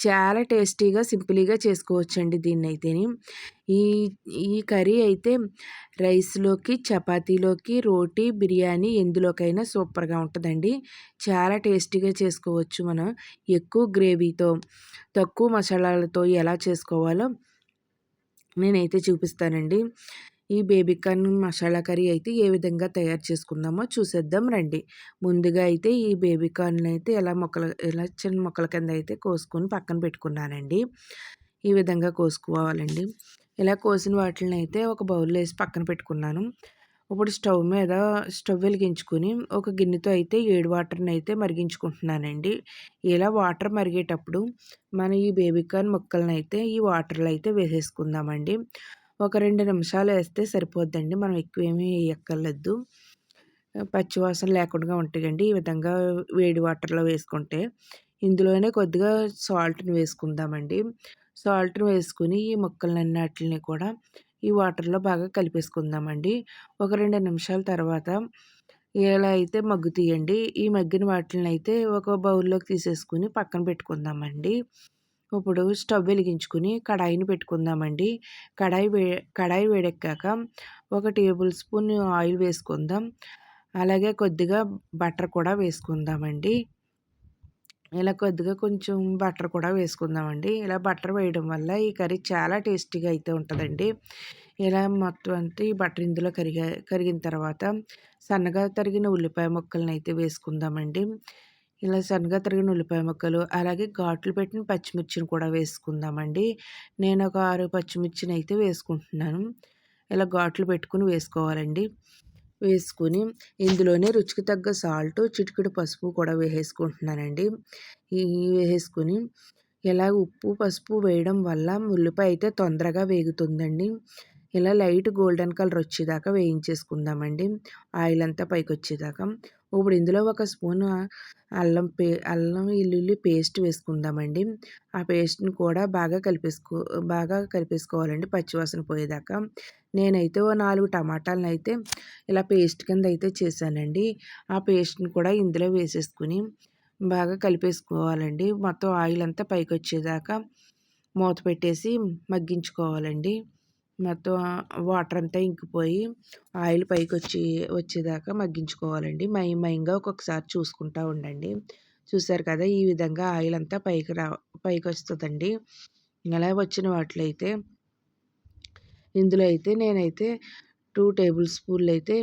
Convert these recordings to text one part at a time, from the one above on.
చాలా టేస్టీగా సింపుల్గా చేసుకోవచ్చండి దీన్ని అయితేని ఈ ఈ కర్రీ అయితే రైస్లోకి చపాతీలోకి రోటీ బిర్యానీ ఎందులోకైనా సూపర్గా ఉంటుందండి. చాలా టేస్టీగా చేసుకోవచ్చు మనం. ఎక్కువ గ్రేవీతో తక్కువ మసాలాలతో ఎలా చేసుకోవాలో నేనైతే చూపిస్తానండి. ఈ బేబీ కార్న్ మసాలా కర్రీ అయితే ఏ విధంగా తయారు చేసుకుందామో చూసేద్దాం రండి. ముందుగా అయితే ఈ బేబీ కార్న్ అయితే ఎలా మొక్కల ఎలా చిన్న మొక్కల కింద అయితే కోసుకొని పక్కన పెట్టుకున్నానండి. ఈ విధంగా కోసుకోవాలండి. ఇలా కోసిన వాటిని అయితే ఒక బౌల్లో వేసి పక్కన పెట్టుకున్నాను. ఇప్పుడు స్టవ్ మీద స్టవ్ వెలిగించుకొని ఒక గిన్నెతో అయితే ఏడు వాటర్ని అయితే మరిగించుకుంటున్నానండి. ఇలా వాటర్ మరిగేటప్పుడు మన ఈ బేబీ కార్న్ ముక్కలను అయితే ఈ వాటర్లో అయితే వేసేసుకుందామండి. ఒక రెండు నిమిషాలు వేస్తే సరిపోద్దండి. మనం ఎక్కువ ఏమీ వేయక్కర్లేదు పచ్చివాసన లేకుండా ఉంటాయండి ఈ విధంగా వేడి వాటర్లో వేసుకుంటే ఇందులోనే కొద్దిగా సాల్ట్ని వేసుకుందామండి. సాల్ట్ని వేసుకుని ఈ ముక్కలన్నిటిని కూడా ఈ వాటర్లో బాగా కలిపేసుకుందామండి. ఒక రెండు నిమిషాల తర్వాత ఇలా అయితే మగ్గు తీయండి ఈ మగ్గిన వాటిని అయితే ఒక బౌల్లోకి తీసేసుకుని పక్కన పెట్టుకుందామండి. ఇప్పుడు స్టవ్ వెలిగించుకుని కడాయిని పెట్టుకుందామండి. కడాయి వే కడాయి వేడెక్కాక ఒక టేబుల్ స్పూన్ ఆయిల్ వేసుకుందాం. అలాగే కొద్దిగా బటర్ కూడా వేసుకుందామండి. ఇలా కొద్దిగా కొంచెం బటర్ కూడా వేసుకుందామండి. ఇలా బటర్ వేయడం వల్ల ఈ కర్రీ చాలా టేస్టీగా అయితే ఉంటుందండి. ఇలా మొత్తం అంతా ఈ బటర్ ఇందులో కరిగా కరిగిన తర్వాత సన్నగా తరిగిన ఉల్లిపాయ ముక్కలను అయితే వేసుకుందామండి. ఇలా సన్నగా తరిగిన ఉల్లిపాయ ముక్కలు అలాగే ఘాట్లు పెట్టిన పచ్చిమిర్చిని కూడా వేసుకుందామండి. నేను ఒక ఆరు పచ్చిమిర్చిని అయితే వేసుకుంటున్నాను. ఇలా ఘాట్లు పెట్టుకుని వేసుకోవాలండి. వేసుకుని ఇందులోనే రుచికి తగ్గ సాల్ట్ చిటికెడు పసుపు కూడా వేసేసుకుంటున్నానండి. ఇవి వేసుకుని ఇలా ఉప్పు పసుపు వేయడం వల్ల ఉల్లిపాయ అయితే తొందరగా వేగుతుందండి. ఇలా లైట్ గోల్డెన్ కలర్ వచ్చేదాకా వేయించేసుకుందామండి. ఆయిల్ అంతా పైకి వచ్చేదాకా ఇప్పుడు ఇందులో ఒక స్పూన్ అల్లం పే అల్లం వెల్లుల్లి పేస్ట్ వేసుకుందామండి. ఆ పేస్ట్ని కూడా బాగా కలిపేసుకో బాగా కలిపేసుకోవాలండి పచ్చివాసన పోయేదాకా. నేనైతే ఓ నాలుగు టమాటాలను అయితే ఇలా పేస్ట్ కింద అయితే చేశానండి. ఆ పేస్ట్ని కూడా ఇందులో వేసేసుకుని బాగా కలిపేసుకోవాలండి. మొత్తం ఆయిల్ అంతా పైకి వచ్చేదాకా మూత పెట్టేసి మగ్గించుకోవాలండి. మొత్తం వాటర్ అంతా ఇంకిపోయి ఆయిల్ పైకి వచ్చి వచ్చేదాకా మగ్గించుకోవాలండి. మై మైంగా ఒక్కొక్కసారి చూసుకుంటూ ఉండండి. చూసారు కదా ఈ విధంగా ఆయిల్ అంతా పైకి రా పైకి వస్తుందండి అలా వచ్చిన వాటిలో అయితే ఇందులో అయితే నేనైతే టూ టేబుల్ స్పూన్లు అయితే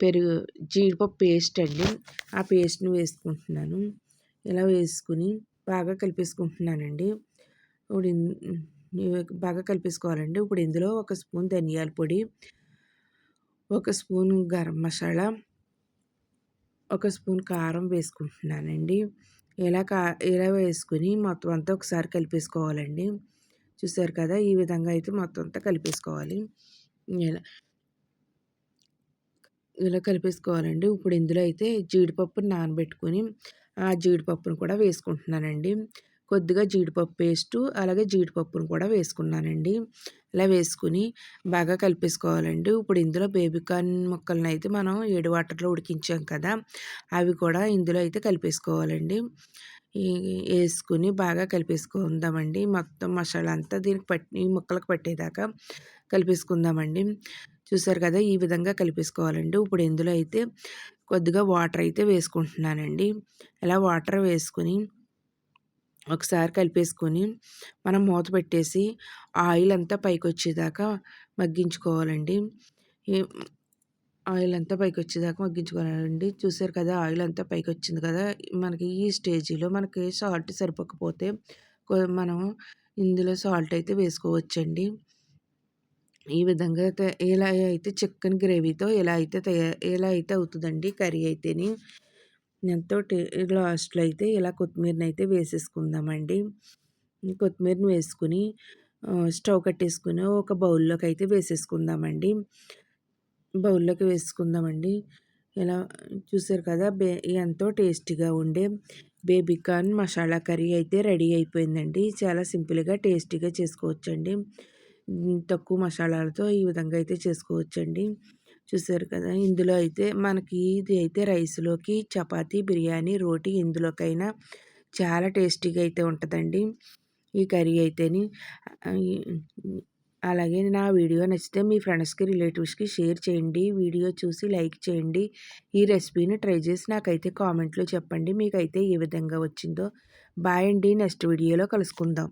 పెరుగు జీడిపప్పు పేస్ట్ అండి. ఆ పేస్ట్ని వేసుకుంటున్నాను. ఇలా వేసుకుని బాగా కలిపేసుకుంటున్నానండి. ఇప్పుడు బాగా కలిపేసుకోవాలండి. ఇప్పుడు ఇందులో ఒక స్పూన్ ధనియాల పొడి ఒక స్పూన్ గరం మసాలా ఒక స్పూన్ కారం వేసుకుంటున్నానండి. ఇలా కా ఇలా వేసుకుని మొత్తం అంతా ఒకసారి కలిపేసుకోవాలండి. చూసారు కదా ఈ విధంగా అయితే మొత్తం అంతా కలిపేసుకోవాలి. ఇలా ఇలా కలిపేసుకోవాలండి. ఇప్పుడు ఇందులో అయితే జీడిపప్పు నానబెట్టుకొని ఆ జీడిపప్పును కూడా వేసుకుంటున్నానండి. కొద్దిగా జీడిపప్పు పేస్టు అలాగే జీడిపప్పును కూడా వేసుకున్నానండి. ఇలా వేసుకుని బాగా కలిపేసుకోవాలండి. ఇప్పుడు ఇందులో బేబీకార్న్ ముక్కలను అయితే మనం ఏడు వాటర్లో ఉడికించాం కదా అవి కూడా ఇందులో అయితే కలిపేసుకోవాలండి. వేసుకుని బాగా కలిపేసుకుందామండి. మొత్తం మసాలా అంతా దీనికి పట్టి ముక్కలకు పట్టేదాకా కలిపేసుకుందామండి. చూసారు కదా ఈ విధంగా కలిపేసుకోవాలండి. ఇప్పుడు ఇందులో అయితే కొద్దిగా వాటర్ అయితే వేసుకుంటున్నానండి. ఇలా వాటర్ వేసుకుని ఒకసారి కలిపేసుకొని మనం మూత పెట్టేసి ఆయిల్ అంతా పైకి వచ్చేదాకా మగ్గించుకోవాలండి ఆయిల్ అంతా పైకి వచ్చేదాకా మగ్గించుకోవాలండి. చూసారు కదా ఆయిల్ అంతా పైకి వచ్చింది కదా మనకి ఈ స్టేజీలో మనకి సాల్ట్ సరిపోకపోతే మనం ఇందులో సాల్ట్ అయితే వేసుకోవచ్చండి. ఈ విధంగా ఇలా అయితే చికెన్ గ్రేవీతో ఎలా అయితే తయారు ఎలా అయితే అవుతుందండి కర్రీ అయితేని. ఎంతో టే లాస్ట్లో అయితే ఇలా కొత్తిమీరని అయితే వేసేసుకుందామండి. కొత్తిమీరని వేసుకుని స్టవ్ కట్టేసుకుని ఒక బౌల్లోకి అయితే వేసేసుకుందామండి. బౌల్లోకి వేసుకుందామండి. ఇలా చూసారు కదా బే ఎంతో టేస్టీగా ఉండే బేబీకార్న్ మసాలా కర్రీ అయితే రెడీ అయిపోయిందండి. చాలా సింపుల్గా టేస్టీగా చేసుకోవచ్చండి. తక్కువ మసాలాలతో ఈ విధంగా అయితే చేసుకోవచ్చండి. చూసారు కదా! ఇందులో అయితే మనకి ఇది అయితే రైస్లోకి చపాతీ బిర్యానీ రోటీ ఇందులోకైనా చాలా టేస్టీగా అయితే ఉంటుందండి. ఈ కర్రీ అయితేని. అలాగే నా వీడియో నచ్చితే మీ ఫ్రెండ్స్కి రిలేటివ్స్కి షేర్ చేయండి. వీడియో చూసి లైక్ చేయండి. ఈ రెసిపీని ట్రై చేసి నాకైతే కామెంట్లో చెప్పండి. మీకైతే ఏ విధంగా వచ్చిందో. బాయ్ అండి. నెక్స్ట్ వీడియోలో కలుసుకుందాం.